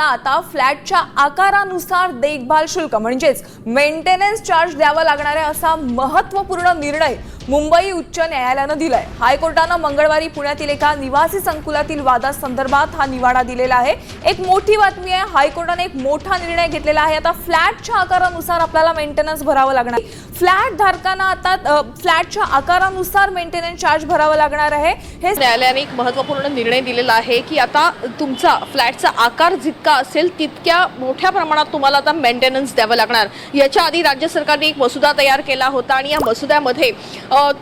धारकांना आता फ्लॅटच्या आकारानुसार देखभाल शुल्क म्हणजेच मेंटेनन्स चार्ज द्यावा लागणार आहे असा महत्त्वपूर्ण निर्णय मुंबई उच्च न्यायालयानं दिलाय. हायकोर्टानं मंगळवारी पुण्यातील एका निवासी संकुलातील वादासंदर्भात हा निवाडा दिलेला आहे. एक मोठी बातमी आहे हायकोर्टाने एक मोठा निर्णय घेतलेला आहे. आता फ्लॅटच्या आकारानुसार आपल्याला मेंटेनन्स भरावं लागणार फ्लॅट धारकांना आता फ्लॅटच्या आकारानुसार मेंटेनन्स चार्ज भरावा लागणार आहे. हे न्यायालयाने एक महत्त्वपूर्ण निर्णय दिलेला आहे की आता तुमचा फ्लॅटचा आकार जितका असेल तितक्या मोठ्या प्रमाणात तुम्हाला आता मेंटेनन्स द्यावं लागणार. याच्या आधी राज्य सरकारने एक मसुदा तयार केला होता आणि या मसुद्यामध्ये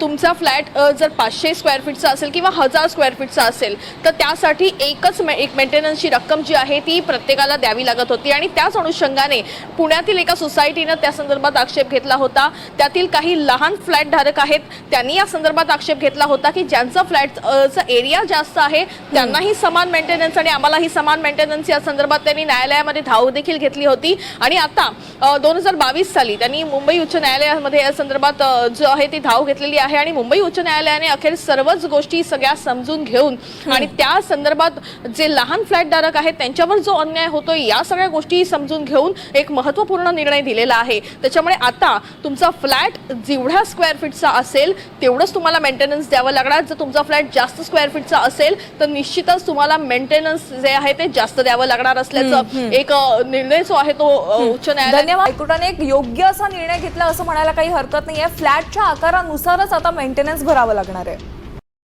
तुमचा फ्लॅट जर पाचशे स्क्वेअर फीटचा असेल किंवा हजार स्क्वेअर फीटचा असेल तर त्यासाठी एकच मे एक मेंटेनन्सची रक्कम जी आहे ती प्रत्येकाला द्यावी लागत होती. आणि त्याच अनुषंगाने पुण्यातील एका सोसायटीनं त्या संदर्भात आक्षेप घेतला होता. त्यातील काही लहान फ्लॅट धारक आहेत त्यांनी या संदर्भात आक्षेप घेतला होता की ज्यांचा फ्लॅट चा एरिया जास्त आहे त्यांनाही समान मेंटेनन्स आणि आम्हालाही समान मेंटेनन्स या संदर्भात त्यांनी न्यायालयामध्ये धाव देखील घेतली होती. आणि आता दोन हजार बावीस साली त्यांनी मुंबई उच्च न्यायालयामध्ये या संदर्भात जो आहे ती धाव घेतली घेतलेली आहे आणि मुंबई उच्च न्यायालयाने अखेर सर्वच गोष्टी सगळ्या समजून घेऊन आणि त्या संदर्भात जे लहान फ्लॅट धारक आहेत त्यांच्यावर जो अन्याय होतोय या सगळ्या गोष्टी समजून घेऊन एक महत्त्वपूर्ण निर्णय दिलेला आहे. त्याच्यामुळे आता तुमचा फ्लॅट जेवढ्या स्क्वेअर फीटचा असेल तेवढंच तुम्हाला मेंटेनन्स द्यावं लागणार. जर तुमचा फ्लॅट जास्त स्क्वेअर फीटचा असेल तर निश्चितच तुम्हाला मेंटेनन्स जे आहे ते जास्त द्यावं लागणार असल्याचं एक निर्णय जो आहे तो उच्च न्यायालय धन्यवाद. हायकोर्टाने एक योग्य असा निर्णय घेतला असं म्हणायला काही हरकत नाहीये. फ्लॅटच्या त्यानुसारच आता मेंटेनन्स भरावं लागणार आहे.